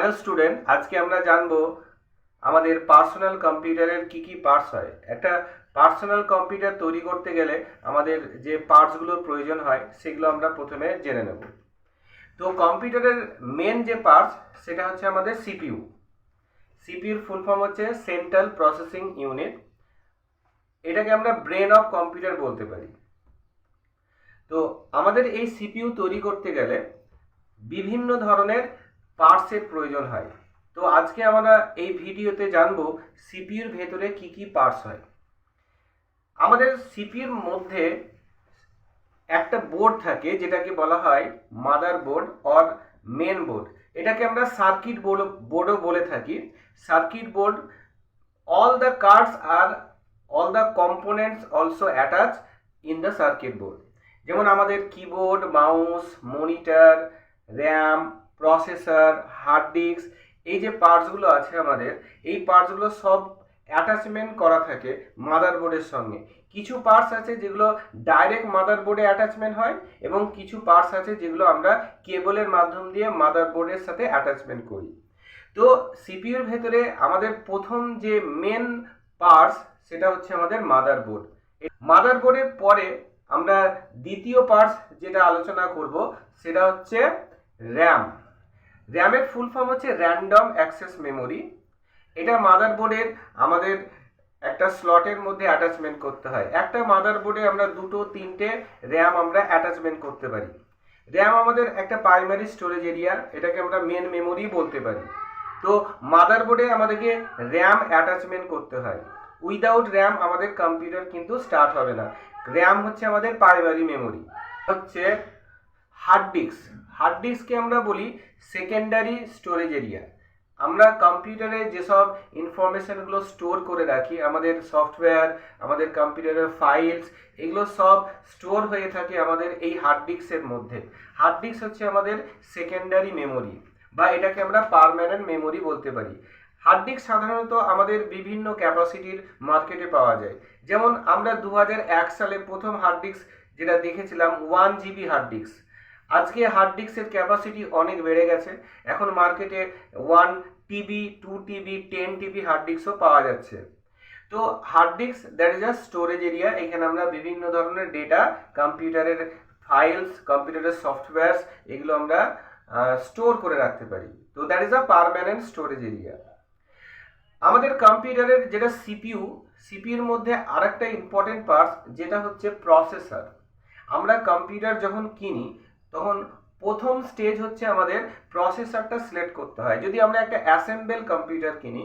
Hello student আজকে আমরা জানব আমাদের পার্সোনাল কম্পিউটারের কি কি পার্টস হয়। একটা পার্সোনাল কম্পিউটার তৈরি করতে গেলে আমাদের যে পার্টসগুলোর প্রয়োজন হয়, সেগুলো আমরা প্রথমে জেনে নেব। তো কম্পিউটারের মেন যে পার্টস সেটা হচ্ছে আমাদের সিপিইউ সিপিইউর ফুল ফর্ম হচ্ছে সেন্ট্রাল প্রসেসিং ইউনিট এটাকে আমরা ব্রেন অফ কম্পিউটার বলতে পারি। তো আমাদের এই সিপিইউ তৈরি করতে গেলে বিভিন্ন ধরনের পার্টসের প্রয়োজন হয়। তো আজকে আমরা এই ভিডিওতে জানব সিপিইউর ভেতরে কি কি পার্টস হয়। আমাদের সিপিইউর মধ্যে একটা বোর্ড থাকে, যেটাকে বলা হয় mother board or main board এটাকে আমরা সার্কিট বোর্ড বোর্ডও বলে থাকি। Circuit board all the cards R all the components also attach in the circuit board যেমন আমাদের keyboard mouse monitor RAM processor hard disk এই যে পার্টসগুলো আছে আমাদের, এই পার্টসগুলো সব অ্যাটাচমেন্ট করা থাকে মাদারবোর্ডের সঙ্গে। কিছু পার্টস আছে যেগুলো ডাইরেক্ট মাদারবোর্ডে অ্যাটাচমেন্ট হয় এবং কিছু পার্টস আছে যেগুলো আমরা কেবলের মাধ্যম দিয়ে মাদারবোর্ডের সাথে অ্যাটাচমেন্ট করি। তো সিপিউর ভেতরে আমাদের প্রথম যে মেন পার্টস সেটা হচ্ছে আমাদের মাদারবোর্ড মাদারবোর্ডের পরে আমরা দ্বিতীয় পার্টস যেটা আলোচনা করব, সেটা হচ্ছে র্যাম র্যামের ফুল ফর্ম হচ্ছে র্যান্ডম অ্যাক্সেস মেমোরি এটা মাদারবোর্ডের আমাদের একটা স্লটের মধ্যে অ্যাটাচমেন্ট করতে হয়। একটা মাদারবোর্ডে আমরা দুটো, তিনটে র্যাম আমরা অ্যাটাচমেন্ট করতে পারি। র্যাম আমাদের একটা প্রাইমারি স্টোরেজ এরিয়া এটাকে আমরা মেন মেমোরি বলতে পারি। তো মাদারবোর্ডে আমাদেরকে র্যাম অ্যাটাচমেন্ট করতে হয়। উইদাউট র্যাম আমাদের কম্পিউটার কিন্তু স্টার্ট হবে না। র্যাম হচ্ছে আমাদের প্রাইমারি মেমোরি হচ্ছে হার্ড ডিস্ক হার্ড ডিস্ককে আমরা বলি সেকেন্ডারি স্টোরেজ এরিয়া আমরা কম্পিউটারে যেসব ইনফরমেশনগুলো স্টোর করে রাখি, আমাদের সফটওয়্যার আমাদের কম্পিউটারের ফাইলস এগুলো সব স্টোর হয়ে থাকে আমাদের এই হার্ড ডিস্কের মধ্যে। হার্ড ডিস্ক হচ্ছে আমাদের সেকেন্ডারি মেমোরি বা এটাকে আমরা পারমানেন্ট মেমোরি বলতে পারি। হার্ড ডিস্ক সাধারণত আমাদের বিভিন্ন ক্যাপাসিটির মার্কেটে পাওয়া যায়। যেমন আমরা দু হাজার এক সালে প্রথম হার্ড ডিস্ক যেটা দেখেছিলাম ওয়ান জিবি হার্ড ডিস্ক আজকে হার্ড ডিস্কের ক্যাপাসিটি অনেক বেড়ে গেছে। এখন মার্কেটে one TB two TB ten TB hard ডিস্কও পাওয়া যাচ্ছে। তো hard disk that is a storage area এখানে আমরা বিভিন্ন ধরনের ডেটা কম্পিউটারের ফাইলস কম্পিউটারের সফটওয়্যারস এগুলো আমরা স্টোর করে রাখতে পারি। তো that is a permanent storage area আমাদের কম্পিউটারের যেটা সিপিইউ সিপিউর মধ্যে আরেকটা ইম্পর্টেন্ট পার্টস যেটা হচ্ছে প্রসেসর আমরা কম্পিউটার যখন কিনি তখন প্রথম স্টেজ হচ্ছে আমাদের প্রসেসরটা সিলেক্ট করতে হয়। যদি আমরা একটা অ্যাসেম্বল কম্পিউটার কিনি,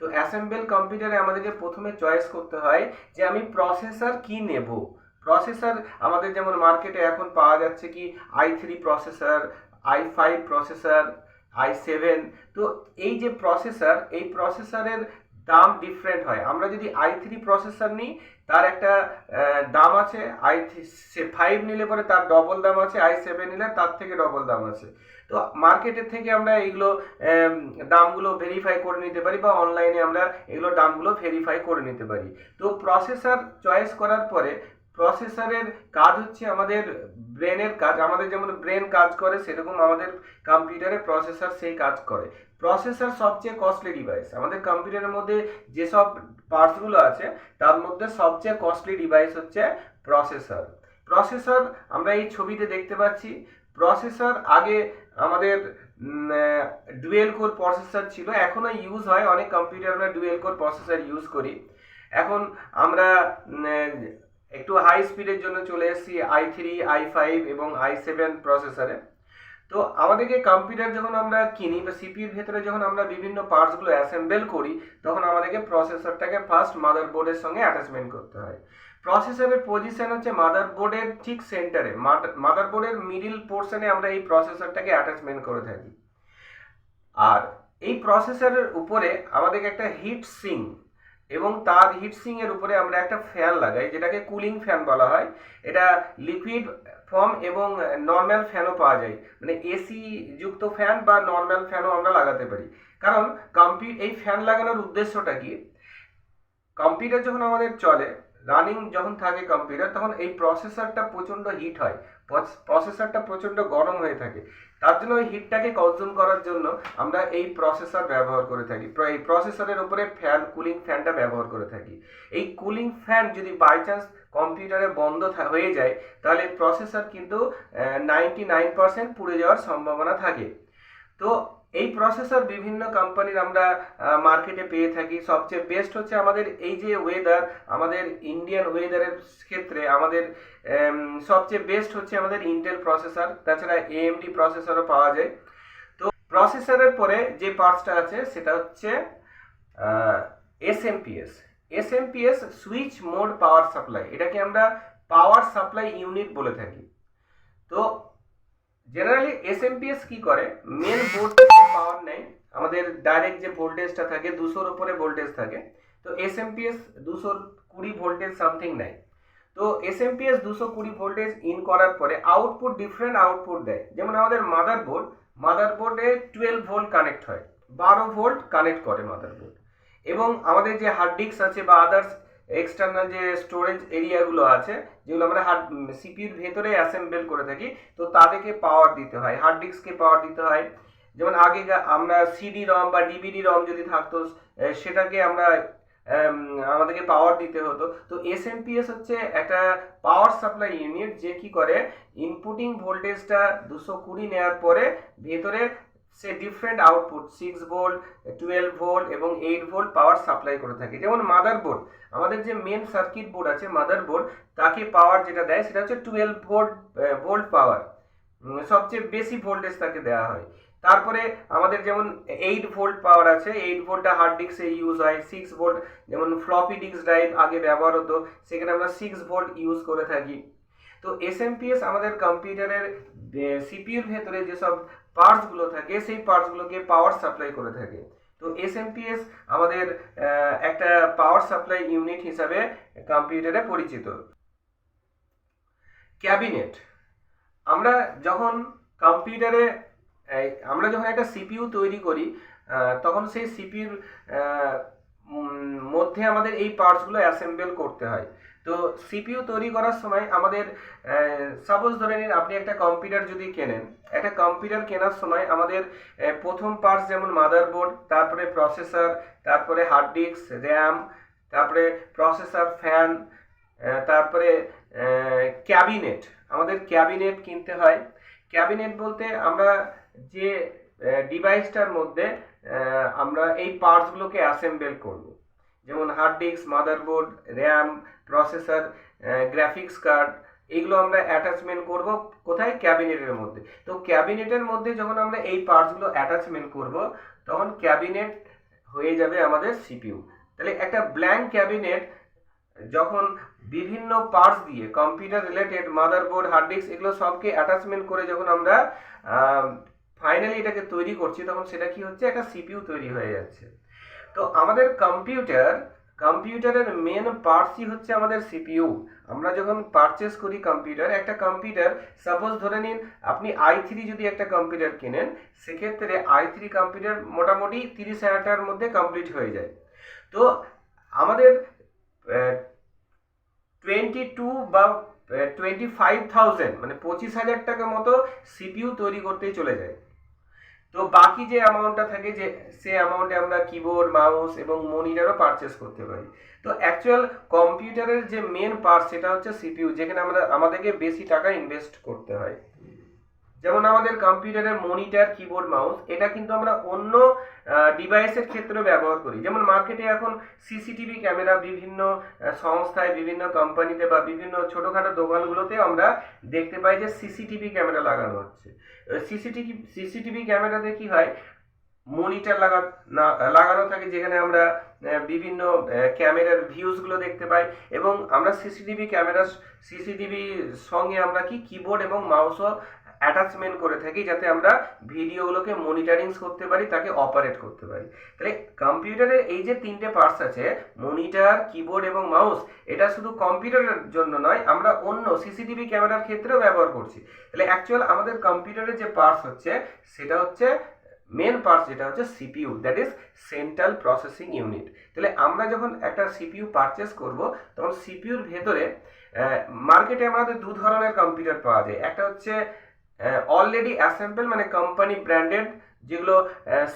তো অ্যাসেম্বল কম্পিউটারে আমাদেরকে প্রথমে চয়েস করতে হয় যে আমি প্রসেসর কি নেব? প্রসেসর আমাদের যেমন মার্কেটে এখন পাওয়া যাচ্ছে কি i three processor i five processor i seven তো এই যে প্রসেসর এই প্রসেসরের দাম ডিফারেন্ট হয়। আমরা যদি আই থ্রি প্রসেসর নিই, তার একটা দাম আছে আই ফাইভ নিলে পরে তার ডবল দাম আছে আই সেভেন নিলে তার থেকে ডবল দাম আছে। তো মার্কেটের থেকে আমরা এগুলো দামগুলো ভেরিফাই করে নিতে পারি বা অনলাইনে আমরা এগুলো দামগুলো ভেরিফাই করে নিতে পারি। তো প্রসেসর চয়েস করার পরে প্রসেসরের কাজ হচ্ছে আমাদের ব্রেনের কাজ, আমাদের যেমন ব্রেন কাজ করে, সেরকম আমাদের কম্পিউটারে প্রসেসর সেই কাজ করে। প্রসেসর সবচেয়ে কস্টলি ডিভাইস আমাদের কম্পিউটারের মধ্যে যেসব পার্টসগুলো আছে, তার মধ্যে সবচেয়ে কস্টলি ডিভাইস হচ্ছে প্রসেসর প্রসেসর আমরা এই ছবিতে দেখতে পাচ্ছি। প্রসেসর আগে আমাদের ডুয়েল কোর প্রসেসর ছিল। এখনও ইউজ হয়। অনেক কম্পিউটার আমরা ডুয়েল কোর প্রসেসর ইউজ করি। এখন আমরা একটু হাই স্পিডের জন্য চলে এসেছি আই থ্রি আই ফাইভ এবং আই সেভেন প্রসেসরে তো আমাদেরকে কম্পিউটার যখন আমরা কিনি বা সিপিইউর ভেতরে যখন আমরা বিভিন্ন পার্টসগুলো অ্যাসেম্বল করি, তখন আমাদেরকে প্রসেসরটাকে ফার্স্ট মাদারবোর্ডের সঙ্গে অ্যাটাচমেন্ট করতে হয়। প্রসেসরের পজিশন হচ্ছে মাদারবোর্ডের ঠিক সেন্টারে মাদারবোর্ডের মিডিল পোর্শনে আমরা এই প্রসেসরটাকে অ্যাটাচমেন্ট করে থাকি। আর এই প্রসেসরের উপরে আমাদেরকে একটা হিট সিং এবং তার হিটসিং এর উপরে আমরা একটা ফ্যান লাগাই, যেটাকে কুলিং ফ্যান বলা হয়। এটা লিকুইড ফর্ম এবং নর্মাল ফ্যানও পাওয়া যায়। মানে এসি যুক্ত ফ্যান বা নর্মাল ফ্যানও আমরা লাগাতে পারি। কারণ কম্পিউ এই ফ্যান লাগানোর উদ্দেশ্যটা কি? কম্পিউটার যখন আমাদের চলে রানিং যখন থাকে কম্পিউটার তখন এই প্রসেসরটা প্রচণ্ড হিট হয়। প্রসেসরটা প্রচণ্ড গরম হয়ে থাকে। তার জন্য ওই হিটটাকে কনজিউম করার জন্য আমরা এই প্রসেসর ব্যবহার করে থাকি। এই প্রসেসরের উপরে ফ্যান কুলিং ফ্যানটা ব্যবহার করে থাকি। এই কুলিং ফ্যান যদি বাই চান্স কম্পিউটারে বন্ধ হয়ে যায়, তাহলে প্রসেসর কিন্তু নাইনটি নাইন পার্সেন্ট পুড়ে যাওয়ার সম্ভাবনা থাকে। তো এই প্রসেসর বিভিন্ন কোম্পানির আমরা মার্কেটে পেয়ে থাকি। সবচেয়ে বেস্ট হচ্ছে আমাদের এই যে ওয়েদার আমাদের ইন্ডিয়ান ওয়েদারের ক্ষেত্রে আমাদের সবচেয়ে বেস্ট হচ্ছে আমাদের ইন্টেল প্রসেসর তাছাড়া এএমডি প্রসেসরও পাওয়া যায়। তো প্রসেসরের পরে যে পার্টসটা আছে, সেটা হচ্ছে SMPS SMPS switch mode power supply এটাকে আমরা পাওয়ার সাপ্লাই ইউনিট বলে থাকি। তো জেনারেলি এসএমপিএস কি করে? মেন বোর্ড পাওয়ার নেয়। আমাদের ডাইরেক্ট যে ভোল্টেজটা থাকে, দুশোর উপরে ভোল্টেজ থাকে। তো এসএমপিএস দুশোর কুড়ি ভোল্টেজ সামথিং নেয়। তো এসএমপিএস দুশো কুড়ি ভোল্টেজ ইন করার পরে আউটপুট ডিফারেন্ট আউটপুট দেয়। যেমন আমাদের মাদার বোর্ড মাদার বোর্ডে টুয়েলভ ভোল্ট কানেক্ট হয়। বারো ভোল্ট কানেক্ট করে মাদারবোর্ড এবং আমাদের যে হার্ড ডিস্ক আছে বা আদার্স এক্সটার্নাল যে স্টোরেজ এরিয়াগুলো আছে, যেগুলো আমরা হার্ড সিপিউর ভেতরে অ্যাসেম্বল করে থাকি, তো তাদেরকে পাওয়ার দিতে হয় হার্ড ডিস্ককে পাওয়ার দিতে হয়। যেমন আগে আমরা সিডি রম বা ডিভিডি রম যদি থাকতো সেটাকে আমরা আমাদেরকে পাওয়ার দিতে হতো। তো এসএমপিএস হচ্ছে একটা পাওয়ার সাপ্লাই ইউনিট যে কি করে ইনপুটিং ভোল্টেজটা দুশো কুড়ি নেওয়ার পরে ভেতরে সে different output six volt twelve volt এবং এইট ভোল্ট পাওয়ার সাপ্লাই করে থাকে। যেমন মাদার বোর্ড আমাদের যে মেন সার্কিট বোর্ড আছে মাদার বোর্ড তাকে পাওয়ার যেটা দেয় সেটা হচ্ছে টুয়েলভ ভোল্ট ভোল্ট পাওয়ার সবচেয়ে বেশি ভোল্টেজ তাকে দেওয়া হয়। তারপরে আমাদের যেমন এইট ভোল্ট পাওয়ার আছে এইট ভোল্টটা হার্ড ডিস্কে ইউজ হয় সিক্স ভোল্ট যেমন ফ্লপি ডিস্ক ড্রাইভ আগে ব্যবহার হতো, সেখানে আমরা সিক্স ভোল্ট ইউজ করে থাকি। তো এস আমাদের কম্পিউটারের সিপিউর ভেতরে যেসব পার্টসগুলো থাকে, সেই পার্টসগুলোকে পাওয়ার সাপ্লাই করে থাকে। তো এসএমপিএস আমাদের একটা পাওয়ার সাপ্লাই ইউনিট হিসাবে কম্পিউটারে পরিচিত। ক্যাবিনেট আমরা যখন কম্পিউটারে আমরা যখন একটা সিপিইউ তৈরি করি তখন সেই সিপিইউর মধ্যে আমাদের এই পার্টসগুলো অ্যাসেম্বল করতে হয়। তো সিপিইউ তৈরি করার সময় আমাদের সাপোজ ধরে নিন আপনি একটা কম্পিউটার যদি কেনেন, একটা কম্পিউটার কেনার সময় আমাদের প্রথম পার্টস যেমন মাদারবোর্ড তারপরে প্রসেসর তারপরে হার্ড ডিস্ক র্যাম তারপরে প্রসেসর ফ্যান তারপরে ক্যাবিনেট আমাদের ক্যাবিনেট কিনতে হয়। ক্যাবিনেট বলতে আমরা যে ডিভাইসটার মধ্যে আমরা এই পার্টসগুলোকে অ্যাসেম্বল করব। যেমন hard disk motherboard RAM processor graphics card এগুলো আমরা অ্যাটাচমেন্ট করব কোথায়? ক্যাবিনেটের মধ্যে। তো ক্যাবিনেটের মধ্যে যখন আমরা এই পার্টসগুলো অ্যাটাচমেন্ট করব, তখন ক্যাবিনেট হয়ে যাবে আমাদের সিপিইউ তাহলে একটা ব্ল্যাঙ্ক ক্যাবিনেট যখন বিভিন্ন পার্টস দিয়ে computer related motherboard hard disk এগুলো সবকে অ্যাটাচমেন্ট করে যখন আমরা ফাইনালি এটাকে তৈরি করছি, তখন সেটা কি হচ্ছে? একটা সিপিউ তৈরি হয়ে যাচ্ছে। তো আমাদের কম্পিউটার কম্পিউটারের মেন পার্টসই হচ্ছে আমাদের সিপিইউ আমরা যখন পারচেস করি কম্পিউটার একটা কম্পিউটার সাপোজ ধরে নিন আপনি আই থ্রি যদি একটা কম্পিউটার কেনেন, সেক্ষেত্রে আই থ্রি কম্পিউটার মোটামুটি তিরিশ হাজার টাকার মধ্যে কমপ্লিট হয়ে যায়। তো আমাদের টোয়েন্টি টু বা টোয়েন্টি ফাইভ থাউজেন্ড মানে পঁচিশ হাজার টাকা মতো সিপিইউ তৈরি করতেই চলে যায়। তো বাকি যে অ্যামাউন্টটা থাকে যে, সে অ্যামাউন্টে আমরা কিবোর্ড মাউস এবং মনিটারও পারচেস করতে পারি। তো অ্যাকচুয়াল কম্পিউটারের যে মেন পার্ট সেটা হচ্ছে সিপিইউ যেখানে আমরা, আমাদেরকে বেশি টাকা ইনভেস্ট করতে হয়। যেমন আমাদের কম্পিউটারের মনিটর, কিবোর্ড, মাউস, এটা কিন্তু আমরা অন্য ডিভাইসের ক্ষেত্রেও ব্যবহার করি। যেমন মার্কেটে এখন সিসিটিভি ক্যামেরা বিভিন্ন সংস্থায়, বিভিন্ন কোম্পানিতে বা বিভিন্ন ছোটোখাটো দোকানগুলোতে আমরা দেখতে পাই যে সিসিটিভি ক্যামেরা লাগানো হচ্ছে। সিসিটিভি সিসিটিভি ক্যামেরাতে কি হয়? মনিটর লাগা লাগানো থাকে যেখানে আমরা বিভিন্ন ক্যামেরার ভিউজগুলো দেখতে পাই এবং আমরা সিসিটিভি ক্যামেরা সিসিটিভি সঙ্গে আমরা কি? কিবোর্ড এবং মাউসও অ্যাটাচমেন্ট করে থাকি যাতে আমরা ভিডিওগুলোকে মনিটরিং করতে পারি, তাকে অপারেট করতে পারি। তাহলে কম্পিউটারের এই যে তিনটে পার্টস আছে মনিটার কিবোর্ড এবং মাউস এটা শুধু কম্পিউটারের জন্য নয়, আমরা অন্য সিসিটিভি ক্যামেরার ক্ষেত্রেও ব্যবহার করছি। তাহলে অ্যাকচুয়াল আমাদের কম্পিউটারের যে পার্টস হচ্ছে, সেটা হচ্ছে মেন পার্টস যেটা হচ্ছে CPU that is central processing unit তাহলে আমরা যখন একটা সিপিইউ পারচেস করব, তখন সিপিইউর ভেতরে মার্কেটে আমাদের দু ধরনের কম্পিউটার পাওয়া যায়। একটা হচ্ছে অলরেডি অ্যাসেম্বল মানে কোম্পানি ব্র্যান্ডেড যেগুলো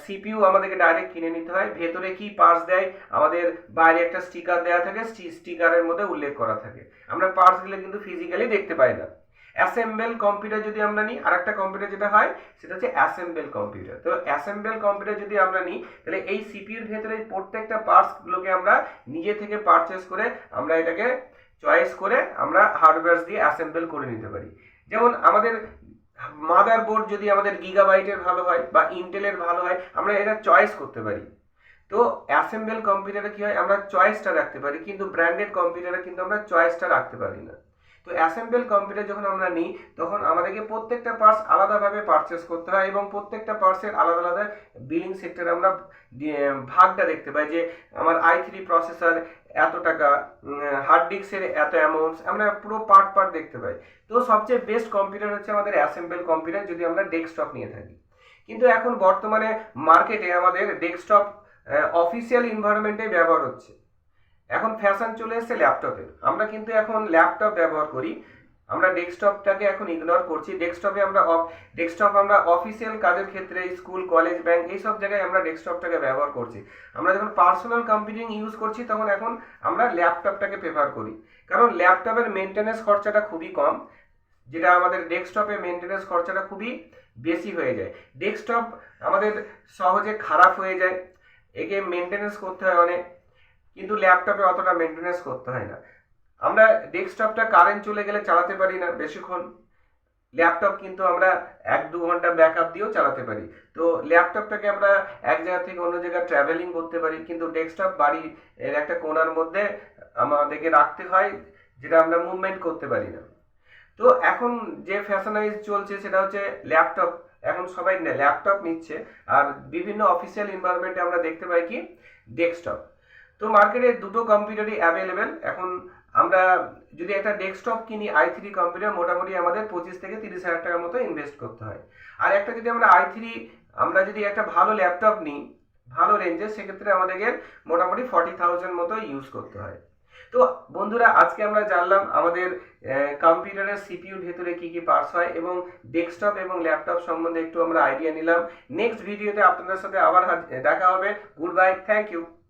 সিপিইউ আমাদেরকে ডাইরেক্ট কিনে নিতে হয়। ভেতরে কি পার্টস দেয়? আমাদের বাইরে একটা স্টিকার দেওয়া থাকে স্টিকারের মধ্যে উল্লেখ করা থাকে। আমরা পার্টসগুলো কিন্তু ফিজিক্যালি দেখতে পাই না। অ্যাসেম্বল কম্পিউটার যদি আমরা নিই আর একটা কম্পিউটার যেটা হয়, সেটা হচ্ছে অ্যাসেম্বল কম্পিউটার তো অ্যাসেম্বল কম্পিউটার যদি আমরা নিই, তাহলে এই সিপিউর ভেতরে প্রত্যেকটা পার্টসগুলোকে আমরা নিজে থেকে পারচেস করে আমরা এটাকে চয়েস করে আমরা হার্ডওয়্যার দিয়ে অ্যাসেম্বল করে নিতে পারি। যেমন আমাদের মাদার বোর্ড যদি আমাদের গিগাবাইটের ভালো হয় বা ইন্টেলের ভালো হয়, আমরা এটা চয়েস করতে পারি। তো অ্যাসেম্বল কম্পিউটারে কি হয়? আমরা চয়েসটা রাখতে পারি, কিন্তু ব্র্যান্ডেড কম্পিউটারে কিন্তু আমরা চয়েসটা রাখতে পারি না। তো অ্যাসেম্বল কম্পিউটার যখন আমরা নিই, তখন আমাদেরকে প্রত্যেকটা পার্টস আলাদাভাবে পারচেস করতে হয় এবং প্রত্যেকটা পার্টসের আলাদা আলাদা বিলিং সেক্টরে আমরা ভাগটা দেখতে পাই যে আমার আই থ্রি প্রসেসর এত টাকা হার্ড ডিস্কের এত অ্যামাউন্টস আমরা পুরো পার্ট পার্ট দেখতে পাই। তো সবচেয়ে বেস্ট কম্পিউটার হচ্ছে আমাদের অ্যাসেম্বল কম্পিউটার যদি আমরা ডেস্কটপ নিয়ে থাকি। কিন্তু এখন বর্তমানে মার্কেটে আমাদের ডেস্কটপ অফিসিয়াল ইনভায়রনমেন্টে ব্যবহার হচ্ছে। এখন ফ্যাশন চলে এসেছে ল্যাপটপের আমরা কিন্তু এখন ল্যাপটপ ব্যবহার করি। আমরা ডেস্কটপটাকে এখন ইগনোর করছি। ডেস্কটপে আমরা অফ ডেস্কটপ আমরা অফিসিয়াল কাজের ক্ষেত্রে স্কুল কলেজ ব্যাংক এইসব জায়গায় আমরা ডেস্কটপটাকে ব্যবহার করছি। আমরা যখন পার্সোনাল কম্পিউটিং ইউজ করছি, তখন এখন আমরা ল্যাপটপটাকে প্রেফার করি। কারণ ল্যাপটপের মেনটেন্যান্স খরচাটা খুবই কম, যেটা আমাদের ডেস্কটপে মেনটেন্যান্স খরচাটা খুবই বেশি হয়ে যায়। ডেস্কটপ আমাদের সহজে খারাপ হয়ে যায়। একে মেনটেন্যান্স করতে হয় অনেক। কিন্তু ল্যাপটপে অতটা মেনটেন্যান্স করতে হয় না। আমরা ডেস্কটপটা কারেন্ট চলে গেলে চালাতে পারি না বেশিক্ষণ। ল্যাপটপ কিন্তু আমরা এক দু ঘণ্টা ব্যাকআপ দিয়েও চালাতে পারি। তো ল্যাপটপটাকে আমরা এক জায়গা থেকে অন্য জায়গায় ট্রাভেলিং করতে পারি। কিন্তু ডেস্কটপ বাড়ি এর একটা কোনার মধ্যে আমাদেরকে রাখতে হয়, যেটা আমরা মুভমেন্ট করতে পারি না। তো এখন যে ফ্যাশনাইজ চলছে সেটা হচ্ছে ল্যাপটপ এখন সবাই ল্যাপটপ নিচ্ছে। আর বিভিন্ন অফিসিয়াল এনভায়রনমেন্টে আমরা দেখতে পাই কি? ডেস্কটপ তো মার্কেটে দুটো কম্পিউটারই অ্যাভেলেবেল এখন আমরা যদি একটা ডেস্কটপ কিনি আই থ্রি কম্পিউটার মোটামুটি আমাদের পঁচিশ থেকে তিরিশ হাজার টাকার মতো ইনভেস্ট করতে হয়। আর একটা যদি আমরা আই থ্রি আমরা যদি একটা ভালো ল্যাপটপ নিই, ভালো রেঞ্জের সেক্ষেত্রে আমাদেরকে মোটামুটি ফর্টি থাউজেন্ড মতো ইউজ করতে হয়। তো বন্ধুরা, আজকে আমরা জানলাম আমাদের কম্পিউটারের সিপিউর ভেতরে কি কি পার্টস হয় এবং ডেস্কটপ এবং ল্যাপটপ সম্বন্ধে একটু আমরা আইডিয়া নিলাম। নেক্সট ভিডিওতে আপনাদের সাথে আবার দেখা হবে। Good bye thank you